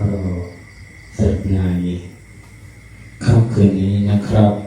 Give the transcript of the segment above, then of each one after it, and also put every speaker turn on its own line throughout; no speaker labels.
ก็เสรุปในค่ำคืนนี้นะครับ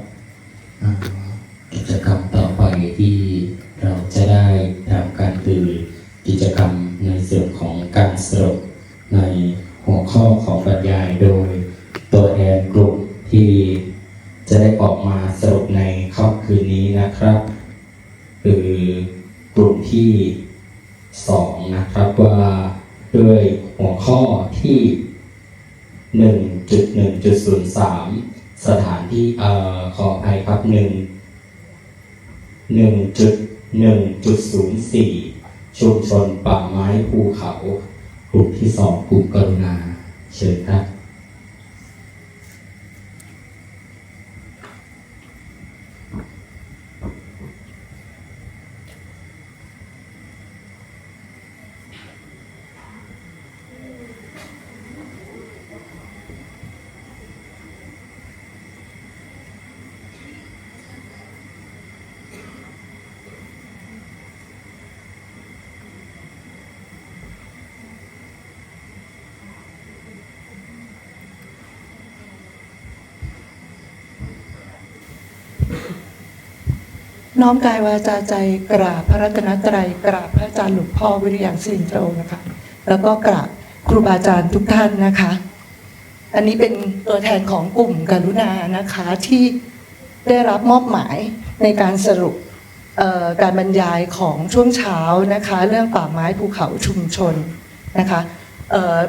1.1.03 สถานที่เอ่อขออภัยครับ1 1.1.04 ชุมชนป่าไม้ภูเขา กลุ่มที่สองกลุ่มกรุณา เชิญครับ
น้อมกายวาจาใจกราบพระรัตนตรัยกราบพระอาจารย์หลวงพ่อวิริยังสิริโตนะคะ แล้วก็กราบครูบาอาจารย์ทุกท่านนะคะ อันนี้เป็นตัวแทนของกลุ่มกรุณานะคะที่ได้รับมอบหมายในการสรุปการบรรยายของช่วงเช้านะคะ เรื่องป่าไม้ภูเขาชุมชนนะคะ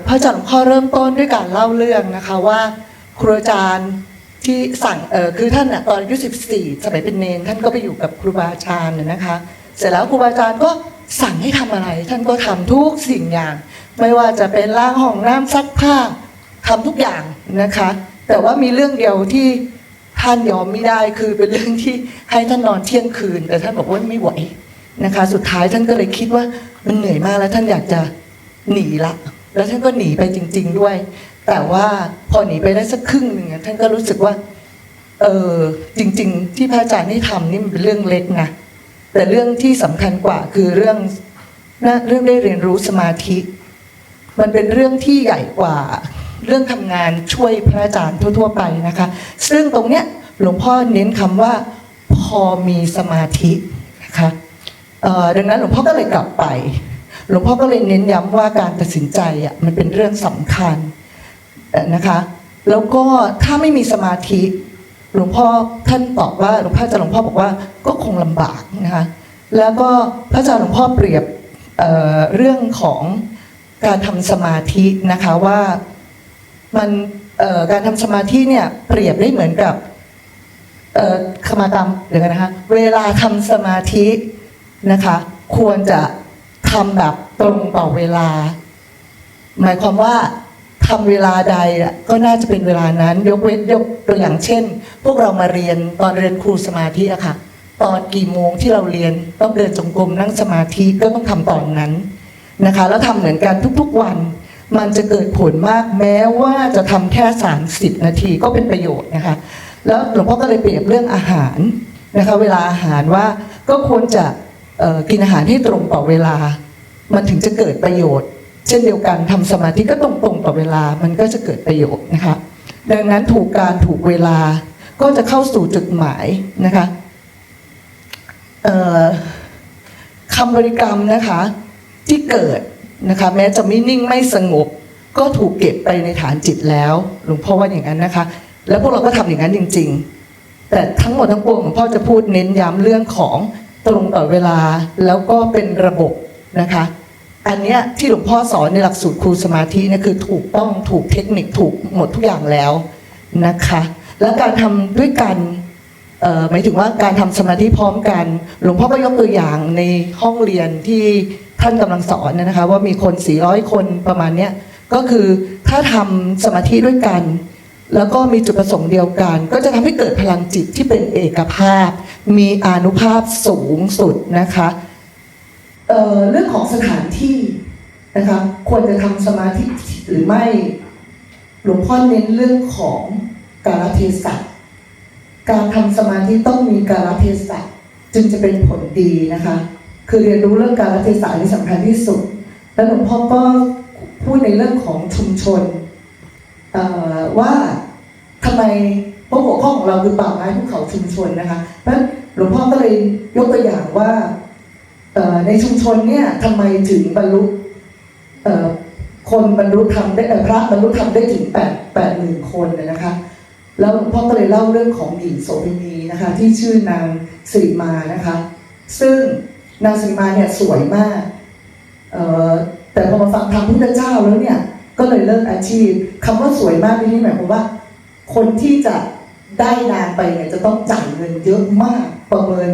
พระอาจารย์หลวงพ่อเริ่มต้นด้วยการเล่าเรื่องนะคะว่าครูอาจารย์ ที่สั่งเออคือท่านน่ะตอนอายุ14 สมัยเป็นเนนท่านก็ไปอยู่กับครูบาอาจารย์นะนะคะ เสร็จแล้วครูบาอาจารย์ก็สั่งให้ทำอะไร ท่านก็ทำทุกสิ่งอย่าง ไม่ว่าจะเป็นล้างห้องน้ำซักผ้าทำทุกอย่างนะคะ แต่ว่ามีเรื่องเดียวที่ท่านยอมไม่ได้คือเป็นเรื่องที่ให้ท่านนอนเที่ยงคืน แต่ท่านบอกว่าไม่ไหวนะคะ สุดท้ายท่านก็เลยคิดว่ามันเหนื่อยมากแล้วท่านอยากจะหนีละ แล้วท่านก็หนีไปจริง ๆ ด้วย แต่ว่าพอหนีไปได้สักครึ่งหนึ่งท่านก็รู้สึกว่า เออจริง ๆ ที่พระอาจารย์ให้ทำนี่มันเป็นเรื่องเล็กนะแต่เรื่องที่สำคัญกว่าคือเรื่องนะเรื่องได้เรียนรู้สมาธิ มันเป็นเรื่องที่ใหญ่กว่า เรื่องทำงานช่วยพระอาจารย์ทั่ว ๆ ไปนะคะ ซึ่งตรงเนี้ยหลวงพ่อเน้นคำว่า พอมีสมาธินะคะดังนั้นหลวงพ่อก็เลยกลับไป หลวงพ่อก็เลยเน้นย้ำว่าการตัดสินใจอะมันเป็นเรื่องสำคัญ นะคะ แล้วก็ถ้าไม่มีสมาธิหลวงพ่อท่านตอบว่าหลวงพ่ออาจารย์หลวงพ่อบอกว่าก็คงลำบากนะคะแล้วก็พระอาจารย์หลวงพ่อเปรียบเเรื่องของการทำสมาธินะคะว่ามันการทำสมาธิเนี่ยเปรียบได้เหมือนกับขมากรรมเดี๋ยวกันนะคะเวลาทำสมาธินะคะควรจะทำแบบตรงต่อเวลา หมายความว่า ทำเวลาใดก็น่าจะเป็นเวลานั้น ยกเว้นยกตัวอย่างเช่น พวกเรามาเรียนตอนเรียนครูสมาธิอะค่ะ ตอนกี่โมงที่เราเรียนต้องเดินจงกรมนั่งสมาธิก็ต้องทำตอนนั้นนะคะ แล้วทำเหมือนกันทุกๆวัน มันจะเกิดผลมากแม้ว่าจะทำแค่ 30 นาทีก็เป็นประโยชน์นะคะ แล้วหลวงพ่อก็เลยเปรียบเรื่องอาหารนะคะเวลาอาหารว่าก็ควรจะกินอาหารให้ตรงต่อเวลา มันถึงจะเกิดประโยชน์ เช่นเดียวกันทำสมาธิก็ตรงๆต่อเวลามันก็จะเกิดประโยชน์นะคะ ดังนั้นถูกการถูกเวลาก็จะเข้าสู่จุดหมายนะคะคำบริกรรมนะคะที่เกิดนะคะแม้จะไม่นิ่งไม่สงบ ก็ถูกเก็บไปในฐานจิตแล้วหลวงพ่อว่าอย่างนั้นนะคะ แล้วพวกเราก็ทำอย่างนั้นจริง ๆ แต่ทั้งหมดทั้งปวงหลวงพ่อจะพูดเน้นย้ำเรื่องของตรงต่อเวลาแล้วก็เป็นระบบนะคะ อันเนี้ยที่หลวงพ่อสอนในหลักสูตรครูสมาธิเนี่ยคือถูกต้องถูกเทคนิคถูกหมดทุกอย่างแล้วนะคะ แล้วการทำด้วยกันหมายถึงว่าการทำสมาธิพร้อมกัน หลวงพ่อก็ยกตัวอย่างในห้องเรียนที่ท่านกำลังสอนนะคะ ว่ามีคน 400 คนประมาณเนี้ยก็คือถ้าทำสมาธิด้วยกัน แล้วก็มีจุดประสงค์เดียวกัน ก็จะทำให้เกิดพลังจิตที่เป็นเอกภาพ มีอานุภาพสูงสุดนะคะ เอ่อเรื่องของสถานที่นะคะควรจะทำสมาธิหรือไม่หลวงพ่อเน้นเรื่องของกาลเทศะการทำสมาธิต้องมีกาลเทศะจึงจะเป็นผลดีนะคะ คือเรียนรู้เรื่องกาลเทศะนี่สำคัญที่สุด แล้วหลวงพ่อก็พูดในเรื่องของชุมชนว่าทำไมเพราะหัวข้อของเราคือป่าไม้ภูเขาชุมชนนะคะเพราะหลวงพ่อก็เลยยกตัวอย่างว่า ในชุมชนเนี่ยทำไมถึงบรรลุคนบรรลุธรรมได้พระบรรลุธรรมได้ถึงแปดแปดหมื่นคนเนี่ยนะคะ แล้วหลวงพ่อก็เลยเล่าเรื่องของหญิงโสเภณีนะคะ ที่ชื่อนางสิมานะคะ ซึ่งนางสิมาเนี่ยสวยมากแต่พอมาฟังธรรมพุทธเจ้าแล้วเนี่ยก็เลยเลิกอาชีพคำว่าสวยมากที่นี่หมายความว่า คนที่จะได้นางไปเนี่ยจะต้องจ่ายเงินเยอะมากประเมิน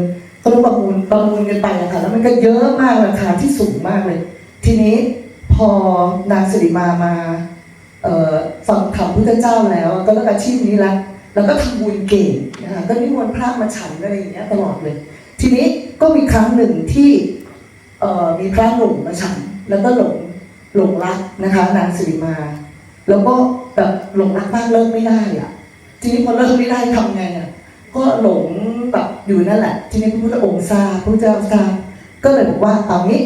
เขาต้องประมูลประมูลกันไปอะค่ะแล้วมันก็เยอะมากราคาที่สูงมากเลย ทีนี้พอนางสิริมามาฟังธรรมพุทธเจ้าแล้ว ก็เลิกอาชีพนี้ละแล้วก็ทำบุญเก่งนะคะก็นิมนต์พระมาฉันอะไรอย่างเงี้ยตลอดเลย ทีนี้ก็มีครั้งหนึ่งที่มีพระหนุ่มมาฉัน แล้วก็หลงหลงรักนะคะ นางสิริมา แล้วก็แบบหลงรักมากเลิกไม่ได้อะทีนี้พอเลิกไม่ได้ทำไงอะ ก็หลงแบบอยู่นั่นแหละ ทีนี้พระพุทธองค์ทราบพระพุทธเจ้าทราบก็เลยบอกว่าเอางี้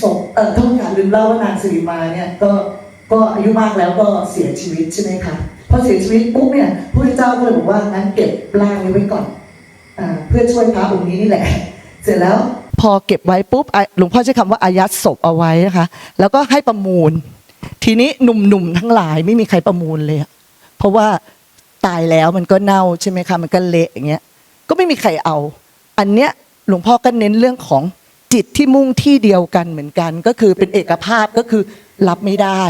ศพเอ่อท่านการลืมเล่าว่านางสิริมาเนี่ยก็ก็อายุมากแล้วก็เสียชีวิตใช่ไหมคะพอเสียชีวิตปุ๊บเนี่ยพระพุทธเจ้าก็เลยบอกว่างั้นเก็บร่างนี้ไว้ก่อนอ่าเพื่อช่วยพระองค์นี้นี่แหละ เสร็จแล้วพอเก็บไว้ปุ๊บอะหลวงพ่อใช้คำว่าอายัดศพเอาไว้นะคะ แล้วก็ให้ประมูล ทีนี้หนุ่มๆทั้งหลายไม่มีใครประมูลเลยเพราะว่า ตายแล้วมันก็เน่าใช่ไหมคะมันก็เละอย่างเงี้ยก็ไม่มีใครเอา อันเนี้ยหลวงพ่อก็เน้นเรื่องของจิตที่มุ่งที่เดียวกันเหมือนกัน ก็คือเป็นเอกภาพก็คือรับไม่ได้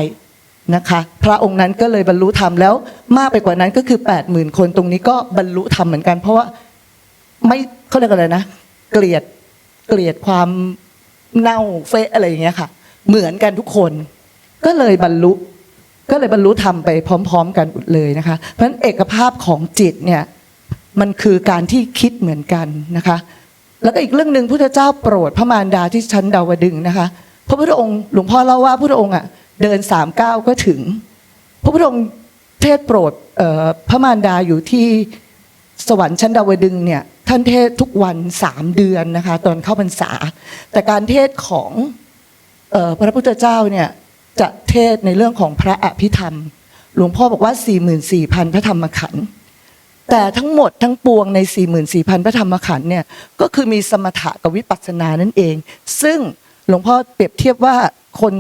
นะคะ พระองค์นั้นก็เลยบรรลุธรรมแล้วมากไปกว่านั้นก็คือ8ปดหมื่นคนตรงนี้ก็บรรลุธรรมเหมือนกัน เพราะว่าไม่เขาเรียกอะไรนะ เกลียดเกลียดความเน่าเฟะอะไรอย่างเงี้ยค่ะ เหมือนกันทุกคน ก็เลยบรรลุ ก็เลยบรรลุธรรมไปพร้อม ๆ กันเลยนะคะ เพราะฉะนั้นเอกภาพของจิตเนี่ยมันคือการที่คิดเหมือนกันนะคะ แล้วก็อีกเรื่องหนึ่งพุทธเจ้าโปรดพระมารดาที่ชั้นดาวดึงนะคะ พระพุทธองค์หลวงพ่อเล่าว่าพระพุทธองค์อะเดินสามก้าวก็ถึง พระพุทธองค์เทศโปรดพระมารดาอยู่ที่สวรรค์ชั้นดาวดึงเนี่ยท่านเทศทุกวันสามเดือนนะคะ ตอนเข้าพรรษา แต่การเทศของออพระพุทธเจ้าเนี่ย จะเทศในเรื่องของพระอภิธรรม หลวงพ่อบอกว่า 44,000 พระธรรมขันธ์แต่ทั้งหมดทั้งปวงใน 44,000 พระธรรมขันธ์เนี่ยก็คือมีสมถะกับวิปัสสนานั่นเอง ซึ่งหลวงพ่อเปรียบเทียบว่าคน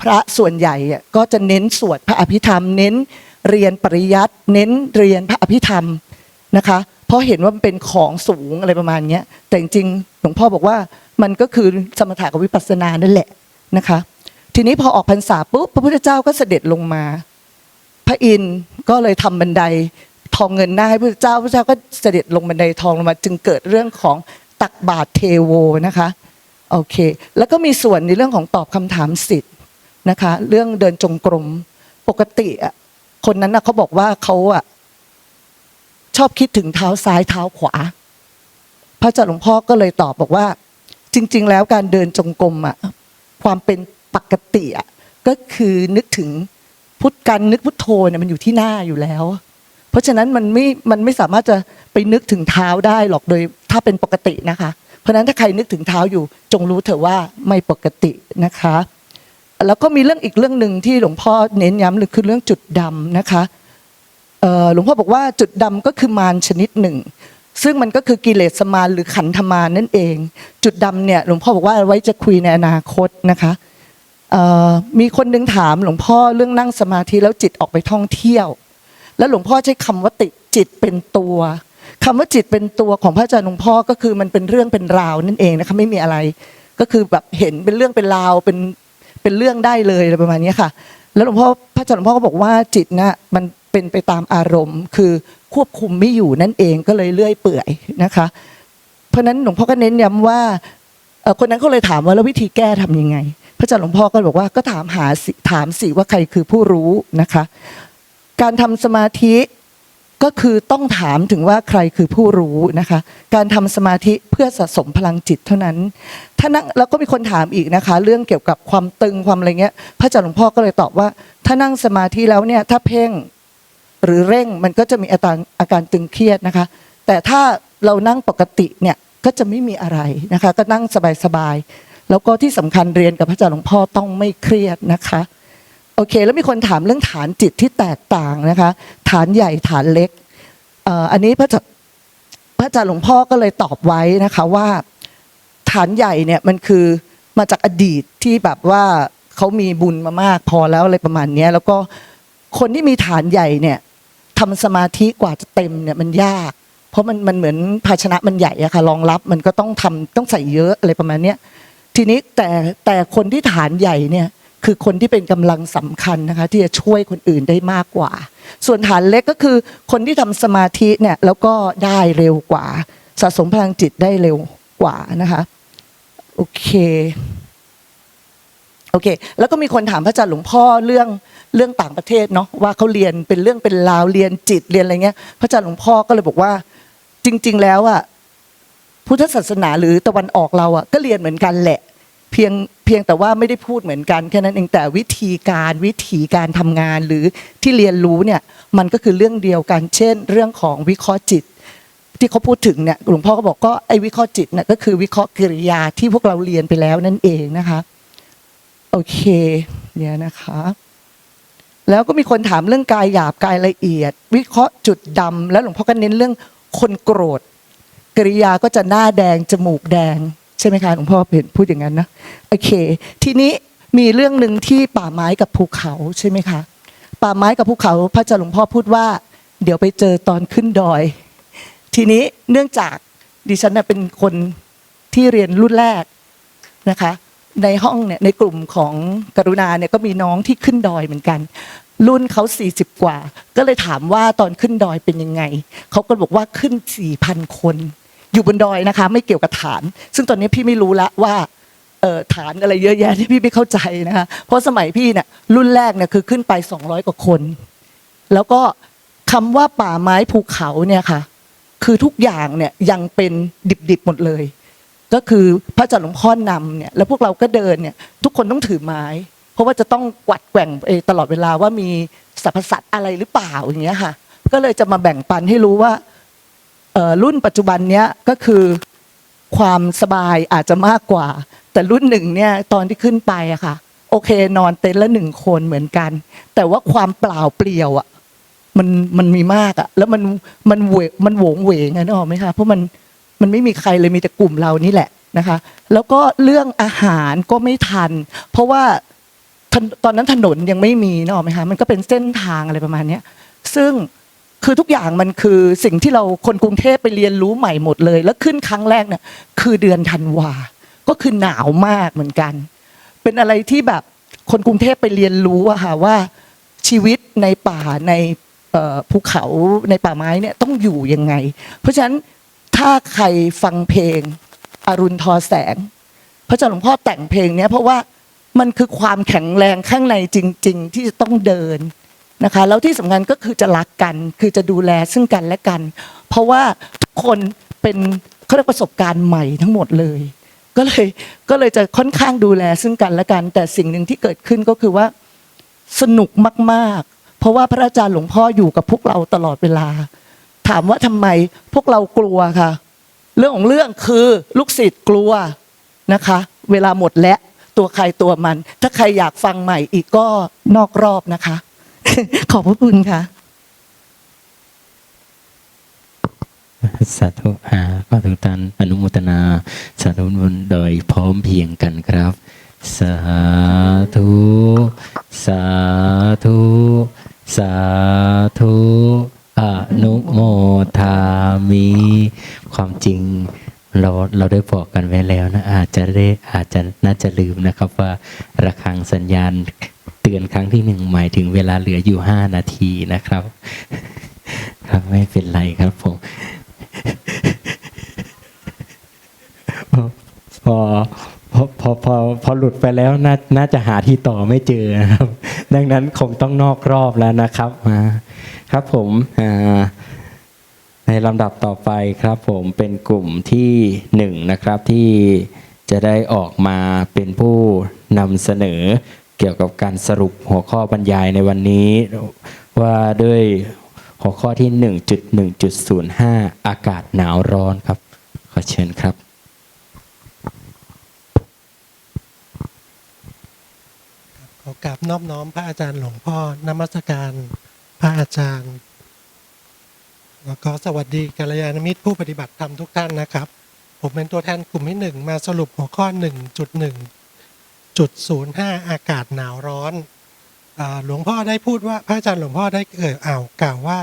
พระส่วนใหญ่ก็จะเน้นสวดพระอภิธรรม เน้นเรียนปริยัติเน้นเรียนพระอภิธรรมนะคะเพราะเห็นว่ามันเป็นของสูงอะไรประมาณนี้แต่จริงหลวงพ่อบอกว่ามันก็คือสมถะกับวิปัสสนานั่นแหละนะคะ ทีนี้พอออกพรรษาปุ๊บพระพุทธเจ้าก็เสด็จลงมา พระอินทร์ก็เลยทำบันไดทองเงินหน้าให้พระพุทธเจ้าพระพุทธเจ้าก็เสด็จลงบันไดทองลงมา จึงเกิดเรื่องของตักบาตรเทโวนะคะโอเค แล้วก็มีส่วนในเรื่องของตอบคำถามสิทธิ์นะคะ เรื่องเดินจงกรมปกติอะคนนั้นนะเขาบอกว่าเขาอะชอบคิดถึงเท้าซ้ายเท้าขวา พระอาจาหลวงพ่อก็เลยตอบบอกว่า จริง ๆ แล้วการเดินจงกรมอะความเป็น ปกติอะก็คือนึกถึงพุทธการนึกพุทโธเนี่ยมันอยู่ที่หน้าอยู่แล้ว เพราะฉะนั้นมันไม่มันไม่สามารถจะไปนึกถึงเท้าได้หรอกโดยถ้าเป็นปกตินะคะ เพราะฉะนั้นถ้าใครนึกถึงเท้าอยู่ จงรู้เถอะว่าไม่ปกตินะคะ แล้วก็มีเรื่องอีกเรื่องหนึ่งที่หลวงพ่อเน้นย้ำเลยคือเรื่องจุดดำนะคะหลวงพ่อบอกว่าจุดดำก็คือมารชนิดหนึ่ง ซึ่งมันก็คือกิเลสมารหรือขันธมารนั่นเอง จุดดำเนี่ยหลวงพ่อบอกว่าไว้จะคุยในอนาคตนะคะ มีคนหนึงถามหลวงพ่อเรื่องนั่งสมาธิแล้วจิตออกไปท่องเที่ยว แล้วหลวงพ่อใช้คำว่าติจิตเป็นตัวคำว่าจิตเป็นตัวของพระอาจารย์หลวงพ่อก็คือมันเป็นเรื่องเป็นราวนั่นเองนะคะไม่มีอะไร ก็คือแบบเห็นเป็นเรื่องเป็นราวเป็นเป็นเรื่องได้เลยอะไรประมาณนี้ค่ะ แล้วหลวงพ่อพระอาจารย์หลวงพ่อก็บอกว่าจิตนะมันเป็นไปตามอารมณ์ คือควบคุมไม่อยู่นั่นเองก็เลยเลื่อยเปื่อยนะคะ เพราะฉะนั้นหลวงพ่อก็เน้นย้ำว่าคนนั้นเขาเลยถามว่าแล้ววิธีแก้ทำยังไง พระอาจารย์หลวงพ่อก็บอกว่าก็ถามหาถามสิว่าใครคือผู้รู้นะคะ การทำสมาธิก็คือต้องถามถึงว่าใครคือผู้รู้นะคะ การทำสมาธิเพื่อสะสมพลังจิตเท่านั้นถ้านั่งแล้วก็มีคนถามอีกนะคะ เรื่องเกี่ยวกับความตึงความอะไรเงี้ย พระอาจารย์หลวงพ่อก็เลยตอบว่า ถ้านั่งสมาธิแล้วเนี่ยถ้าเพ่งหรือเร่งมันก็จะมีอาการอาการตึงเครียดนะคะ แต่ถ้าเรานั่งปกติเนี่ยก็จะไม่มีอะไรนะคะ ก็นั่งสบายๆ แล้วก็ที่สำคัญเรียนกับพระอาจารย์หลวงพ่อต้องไม่เครียดนะคะโอเค แล้วมีคนถามเรื่องฐานจิตที่แตกต่างนะคะ ฐานใหญ่ฐานเล็กอันนี้พระอาจารย์พระอาจารย์หลวงพ่อก็เลยตอบไว้นะคะว่า ฐานใหญ่เนี่ยมันคือมาจากอดีตที่แบบว่าเขามีบุญมามากพอแล้วอะไรประมาณนี้แล้วก็คนที่มีฐานใหญ่เนี่ยทำสมาธิกว่าจะเต็มเนี่ยมันยาก เพราะมันมันเหมือนภาชนะมันใหญ่อะค่ะรองรับมันก็ต้องทำต้องใส่เยอะอะไรประมาณเนี้ย ทีนี้แต่แต่คนที่ฐานใหญ่เนี่ยคือคนที่เป็นกำลังสำคัญนะคะที่จะช่วยคนอื่นได้มากกว่า ส่วนฐานเล็กก็คือคนที่ทำสมาธิเนี่ยแล้วก็ได้เร็วกว่า สะสมพลังจิตได้เร็วกว่านะคะโอเคโอเค แล้วก็มีคนถามพระอาจารย์หลวงพ่อเรื่องเรื่องต่างประเทศเนาะว่าเขาเรียนเป็นเรื่องเป็นราวเรียนจิตเรียนอะไรเงี้ย พระอาจารย์หลวงพ่อก็เลยบอกว่า จริง ๆ แล้วอะ พุทธศาสนาหรือตะวันออกเราอะก็เรียนเหมือนกันแหละ เพียงเพียงแต่ว่าไม่ได้พูดเหมือนกันแค่นั้นเองแต่วิธีการวิธีการทำงานหรือที่เรียนรู้เนี่ยมันก็คือเรื่องเดียวกัน เช่น เรื่องของวิเคราะห์จิต ที่เขาพูดถึงเนี่ยหลวงพ่อก็บอกก็ไอ้วิเคราะห์จิตเนี่ยก็คือวิเคราะห์กิริยาที่พวกเราเรียนไปแล้วนั่นเองนะคะโอเคเนี่ยนะคะแล้วก็มีคนถามเรื่องกายหยาบกายละเอียด วิเคราะห์จุดดำแล้วหลวงพ่อก็เน้นเรื่องคนโกรธ กริยาก็จะหน้าแดง จมูกแดง ใช่ไหมคะหลวงพ่อเห็นพูดอย่างนั้นนะโอเค ทีนี้มีเรื่องหนึ่งที่ป่าไม้กับภูเขาใช่ไหมคะ ป่าไม้กับภูเขาพระอาจาหลวงพ่อพูดว่า เดี๋ยวไปเจอตอนขึ้นดอย ทีนี้เนื่องจากดิฉันน่ะเป็นคนที่เรียนรุ่นแรกนะคะ ในห้องเนี่ยในกลุ่มของกรุณาเนี่ยก็มีน้องที่ขึ้นดอยเหมือนกัน รุ่นเขา40 กว่า ก็เลยถามว่าตอนขึ้นดอยเป็นยังไงเขาก็บอกว่าขึ้น4,000คน อยู่บนดอยนะคะ ไม่เกี่ยวกับฐาน ซึ่งตอนนี้พี่ไม่รู้ละว่าฐานอะไรเยอะแยะที่พี่ไม่เข้าใจนะคะ เพราะสมัยพี่เนี่ยรุ่นแรกเนี่ยคือขึ้นไป 200 กว่าคน แล้วก็คำว่าป่าไม้ภูเขาเนี่ยค่ะ คือทุกอย่างเนี่ยยังเป็นดิบๆหมดเลย ก็คือพระอาจารย์หลวงพ่อนำเนี่ยแล้วพวกเราก็เดินเนี่ยทุกคนต้องถือไม้ เพราะว่าจะต้องกวัดแกว่งตลอดเวลาว่ามีสรรพสัตว์อะไรหรือเปล่าอย่างเงี้ยค่ะ ก็เลยจะมาแบ่งปันให้รู้ว่า รุ่นปัจจุบันเนี้ยก็คือความสบายอาจจะมากกว่า แต่รุ่นหนึ่งเนี่ยตอนที่ขึ้นไปอะค่ะ โอเคนอนเต็นท์ละหนึ่งคนเหมือนกัน แต่ว่าความเปล่าเปลี่ยวอะมันมันมีมากอะแล้วมันมันเวมันโหวงเหวงไงนึกออกไหมคะเพราะมันมันไม่มีใครเลยมีแต่กลุ่มเรานี่แหละนะคะ แล้วก็เรื่องอาหารก็ไม่ทัน เพราะว่าตอนนั้นถนนยังไม่มีนึกออกไหมคะมันก็เป็นเส้นทางอะไรประมาณเนี้ยซึ่ง คือทุกอย่างมันคือสิ่งที่เราคนกรุงเทพไปเรียนรู้ใหม่หมดเลย แล้วขึ้นครั้งแรกเนี่ยคือเดือนธันวา ก็คือหนาวมากเหมือนกัน เป็นอะไรที่แบบคนกรุงเทพไปเรียนรู้อะค่ะว่าชีวิตในป่าในภูเขาในป่าไม้เนี่ยต้องอยู่ยังไง เพราะฉะนั้นถ้าใครฟังเพลงอรุณทอแสง พระเจ้าหลวงพ่อแต่งเพลงเนี้ยเพราะว่ามันคือความแข็งแรงข้างในจริง ๆ ที่จะต้องเดิน นะคะแล้วที่สำคัญก็คือจะรักกัน คือจะดูแลซึ่งกันและกัน เพราะว่าทุกคนเป็นเขาเรียกประสบการณ์ใหม่ทั้งหมดเลย ก็เลยก็เลยจะค่อนข้างดูแลซึ่งกันและกัน แต่สิ่งหนึ่งที่เกิดขึ้นก็คือว่าสนุกมากๆ เพราะว่าพระอาจารย์หลวงพ่ออยู่กับพวกเราตลอดเวลา ถามว่าทำไมพวกเรากลัวค่ะ เรื่องของเรื่องคือลูกศิษย์กลัวนะคะ เวลาหมดแล้วตัวใครตัวมัน ถ้าใครอยากฟังใหม่อีกก็นอกรอบนะคะ ขอบพระคุณค่ะ
สาธุอาก็ทุกท่านอนุโมทนา สาธุบุญโดยพร้อมเพียงกันครับ สาธุ สาธุ สาธุอนุโมทามิความจริงเราเราได้บอกกันไว้แล้วนะอาจจะได้อาจจะน่าจะลืมนะครับว่าระฆังสัญญาณ เตือนครั้งที่หนึ่งหมายถึงเวลาเหลืออยู่ห้านาทีนะครับ ครับไม่เป็นไรครับผมพอพอพอพอพอหลุดไปแล้วน่าน่าจะหาที่ต่อไม่เจอครับ ดังนั้นคงต้องนอกรอบแล้วนะครับมาครับผมในลำดับต่อไปครับผมเป็นกลุ่มที่หนึ่งนะครับที่จะได้ออกมาเป็นผู้นำเสนอ เกี่ยวกับการสรุปหัวข้อบรรยายในวันนี้ ว่าด้วยหัวข้อที่ 1.1.05 อากาศหนาวร้อนครับ ขอเชิญครับ
ขอกราบนอบน้อมพระอาจารย์หลวงพ่อนมัสการพระอาจารย์ แล้วก็สวัสดีกัลยาณมิตรผู้ปฏิบัติธรรมทุกท่านนะครับ ผมเป็นตัวแทนกลุ่มที่หนึ่งมาสรุปหัวข้อ 1.1 จุด05 อากาศหนาวร้อนอหลวงพ่อได้พูดว่าพระอาจารย์หลวงพ่อได้เอ่ยอ่าวกล่าวว่า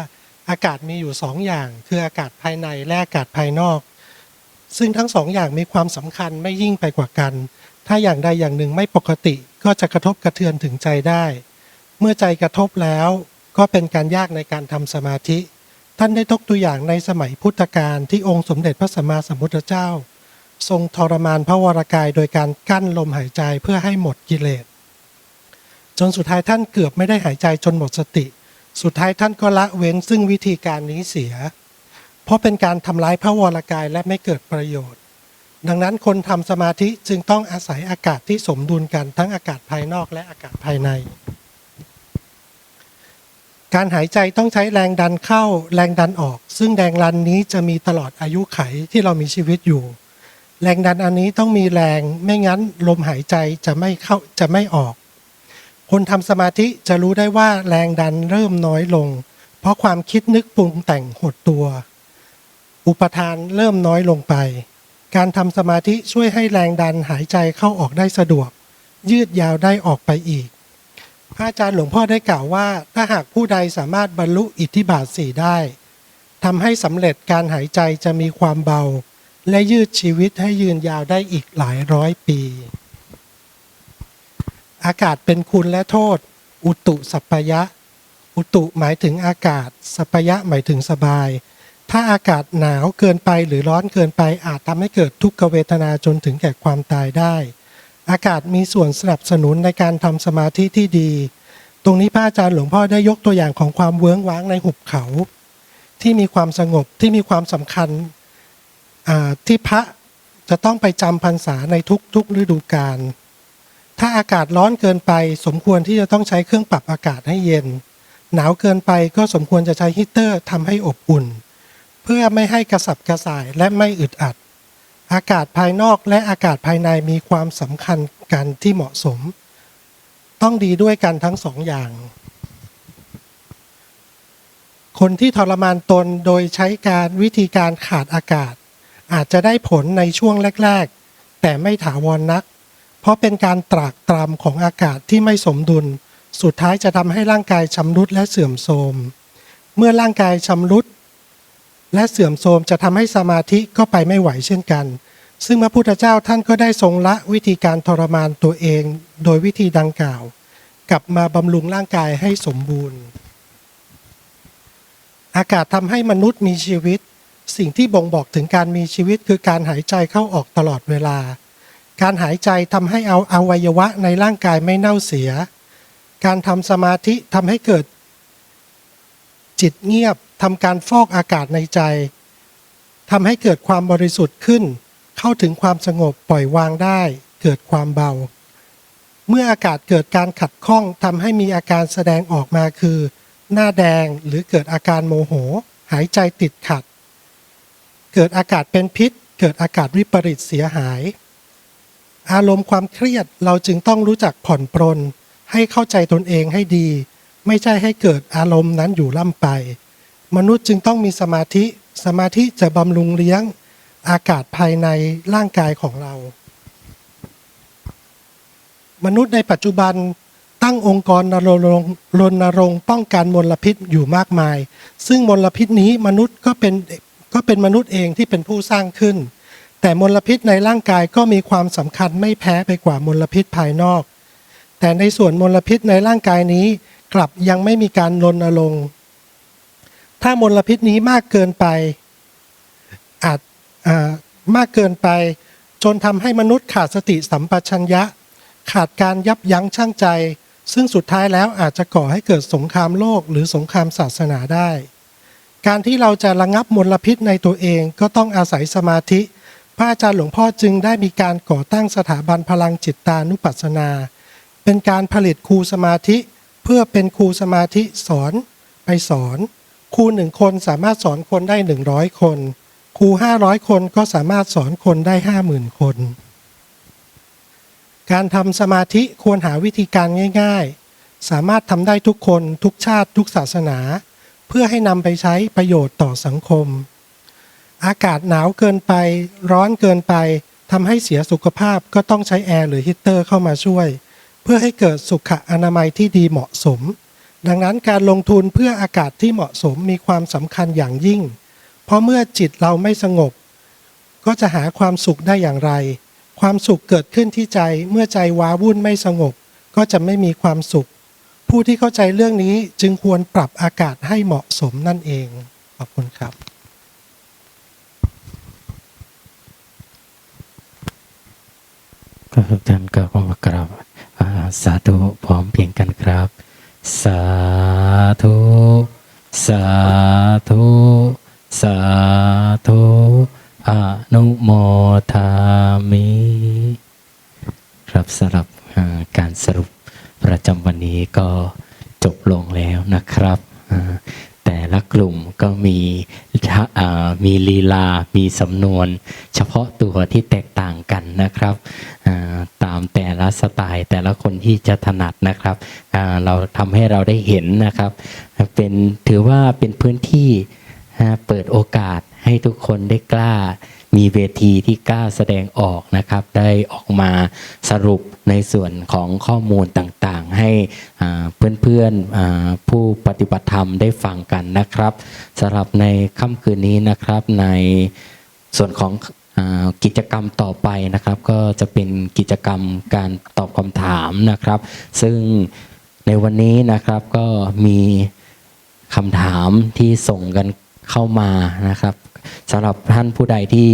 อากาศมีอยู่สองอย่าง คืออากาศภายในและอากาศภายนอก ซึ่งทั้งสองอย่างมีความสำคัญไม่ยิ่งไปกว่ากัน ถ้าอย่างใดอย่างหนึ่งไม่ปกติก็จะกระทบกระเทือนถึงใจได้ เมื่อใจกระทบแล้วก็เป็นการยากในการทำสมาธิ ท่านได้ตกตัวอย่างในสมัยพุทธกาลที่องค์สมเด็จพระสัมมาสัมพุทธเจ้า ทรงทรมานพระวรากายโดยการกั้นลมหายใจเพื่อให้หมดกิเลส จนสุดท้ายท่านเกือบไม่ได้หายใจจนหมดสติ สุดท้ายท่านก็ละเว้นซึ่งวิธีการนี้เสีย เพราะเป็นการทำร้ายพระวรากายและไม่เกิดประโยชน์ ดังนั้นคนทำสมาธิจึงต้องอาศัยอากาศที่สมดุลกันทั้งอากาศภายนอกและอากาศภายใน การหายใจต้องใช้แรงดันเข้าแรงดันออก ซึ่งแรงดันนี้จะมีตลอดอายุไขที่เรามีชีวิตอยู่ แรงดันอันนี้ต้องมีแรงไม่งั้นลมหายใจจะไม่เข้าจะไม่ออก คนทำสมาธิจะรู้ได้ว่าแรงดันเริ่มน้อยลง เพราะความคิดนึกปรุงแต่งหดตัว อุปทานเริ่มน้อยลงไป การทำสมาธิช่วยให้แรงดันหายใจเข้าออกได้สะดวก ยืดยาวได้ออกไปอีก พระอาจารย์หลวงพ่อได้กล่าวว่า ถ้าหากผู้ใดสามารถบรรลุอิทธิบาทสี่ได้ทำให้สำเร็จการหายใจจะมีความเบา และยืดชีวิตให้ยืนยาวได้อีกหลายร้อยปี อากาศเป็นคุณและโทษ อุตุสัปปยะ อุตุหมายถึงอากาศ สัปปยะหมายถึงสบาย ถ้าอากาศหนาวเกินไปหรือร้อนเกินไปอาจทำให้เกิดทุกขเวทนาจนถึงแก่ความตายได้ อากาศมีส่วนสนับสนุนในการทำสมาธิที่ดี ตรงนี้พระอาจารย์หลวงพ่อได้ยกตัวอย่างของความเวิ้งว้างในหุบเขา ที่มีความสงบที่มีความสำคัญ ที่พระจะต้องไปจำพรรษาในทุกๆฤดูกาลถ้าอากาศร้อนเกินไปสมควรที่จะต้องใช้เครื่องปรับอากาศให้เย็น หนาวเกินไปก็สมควรจะใช้ฮีตเตอร์ทำให้อบอุ่น เพื่อไม่ให้กระสับกระส่ายและไม่อึดอัด อากาศภายนอกและอากาศภายในมีความสำคัญกันที่เหมาะสม ต้องดีด้วยกันทั้งสองอย่าง คนที่ทรมานตนโดยใช้การวิธีการขาดอากาศ อาจจะได้ผลในช่วงแรก ๆ แต่ไม่ถาวรนนัก เพราะเป็นการตรากตรำของอากาศที่ไม่สมดุล สุดท้ายจะทำให้ร่างกายชำรุดและเสื่อมโทรม เมื่อร่างกายชำรุด และเสื่อมโทรมจะทำให้สมาธิก็ไปไม่ไหวเช่นกัน ซึ่งพระพุทธเจ้าท่านก็ได้ทรงละวิธีการทรมานตัวเอง โดยวิธีดังกล่าว กลับมาบำรุงร่างกายให้สมบูรณ์ อากาศทำให้มนุษย์มีชีวิต สิ่งที่บ่งบอกถึงการมีชีวิตคือการหายใจเข้าออกตลอดเวลา การหายใจทำให้เอาอวัยวะในร่างกายไม่เน่าเสีย การทำสมาธิทำให้เกิด จิตเงียบทำการฟอกอากาศในใจทำให้เกิดความบริสุทธิ์ขึ้น เข้าถึงความสงบปล่อยวางได้ เกิดความเบา เมื่ออากาศเกิดการขัดข้องทำให้มีอาการแสดงออกมาคือ หน้าแดงหรือเกิดอาการโมโห หายใจติดขัด เกิดอากาศเป็นพิษ เกิดอากาศวิปริตเสียหาย อารมณ์ความเครียดเราจึงต้องรู้จักผ่อนปรน ให้เข้าใจตนเองให้ดี ไม่ใช่ให้เกิดอารมณ์นั้นอยู่ล่ำไป มนุษย์จึงต้องมีสมาธิ สมาธิจะบำรุงเลี้ยง อากาศภายในร่างกายของเรา มนุษย์ในปัจจุบันตั้งองค์กรรณรงค์รณรงค์ป้องกันมลพิษอยู่มากมาย ซึ่งมลพิษนี้มนุษย์ก็เป็น ก็เป็นมนุษย์เองที่เป็นผู้สร้างขึ้น แต่มลพิษในร่างกายก็มีความสำคัญไม่แพ้ไปกว่ามลพิษภายนอก แต่ในส่วนมลพิษในร่างกายนี้กลับยังไม่มีการรณรงค์ถ้ามลพิษนี้มากเกินไปอาจมากเกินไป จนทำให้มนุษย์ขาดสติสัมปชัญญะ ขาดการยับยั้งชั่งใจ ซึ่งสุดท้ายแล้วอาจจะก่อให้เกิดสงครามโลกหรือสงครามศาสนาได้ การที่เราจะระงับมลพิษในตัวเองก็ต้องอาศัยสมาธิ พระอาจารย์หลวงพ่อจึงได้มีการก่อตั้งสถาบันพลังจิตตานุปัสสนา เป็นการผลิตครูสมาธิ เพื่อเป็นครูสมาธิสอนไปสอนครูหนึ่งคนสามารถสอนคนได้หนึ่งร้อยคน ครูห้าร้อยคนก็สามารถสอนคนได้ห้าหมื่นคน การทำสมาธิควรหาวิธีการง่าย ๆ สามารถทำได้ทุกคนทุกชาติทุกศาสนา พื่อให้นำไปใช้ประโยชน์ต่อสังคม อากาศหนาวเกินไป ร้อนเกินไปทำให้เสียสุขภาพก็ต้องใช้แอร์หรือฮีตเตอร์เข้ามาช่วย เพื่อให้เกิดสุขอนามัยที่ดีเหมาะสม ดังนั้นการลงทุนเพื่ออากาศที่เหมาะสมมีความสำคัญอย่างยิ่ง เพราะเมื่อจิตเราไม่สงบ ก็จะหาความสุขได้อย่างไร ความสุขเกิดขึ้นที่ใจเมื่อใจว้าวุ่นไม่สงบ ก็จะไม่มีความสุข ผู้ที่เข้าใจเรื่องนี้จึงควรปรับอากาศให้เหมาะสมนั่นเอง ขอบคุณครับ
ก็ทุกท่านก็ขอกราบสาธุพร้อมเพียงกันครับ สาธุ สาธุ สาธุอนุโมทามิ ครับสำหรับการสรุป ประจำวันนี้ก็จบลงแล้วนะครับ แต่ละกลุ่มก็มีมีลีลา มีสำนวน เฉพาะตัวที่แตกต่างกันนะครับตามแต่ละสไตล์แต่ละคนที่จะถนัดนะครับเราทำให้เราได้เห็นนะครับเป็นถือว่าเป็นพื้นที่เปิดโอกาสให้ทุกคนได้กล้า มีเวทีที่กล้าแสดงออกนะครับ ได้ออกมาสรุปในส่วนของข้อมูลต่างๆ ให้เพื่อนๆผู้ปฏิบัติธรรมได้ฟังกันนะครับสำหรับในค่ำคืนนี้นะครับในส่วนของอกิจกรรมต่อไปนะครับ ก็จะเป็นกิจกรรมการตอบคำถามนะครับ ซึ่งในวันนี้นะครับก็มีคำถามที่ส่งกันเข้ามานะครับ สำหรับท่านผู้ใดที่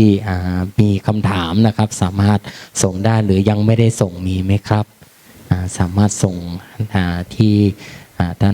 มีคำถามนะครับ สามารถส่งได้หรือยังไม่ได้ส่งมีไหมครับ สามารถส่งที่ท่าน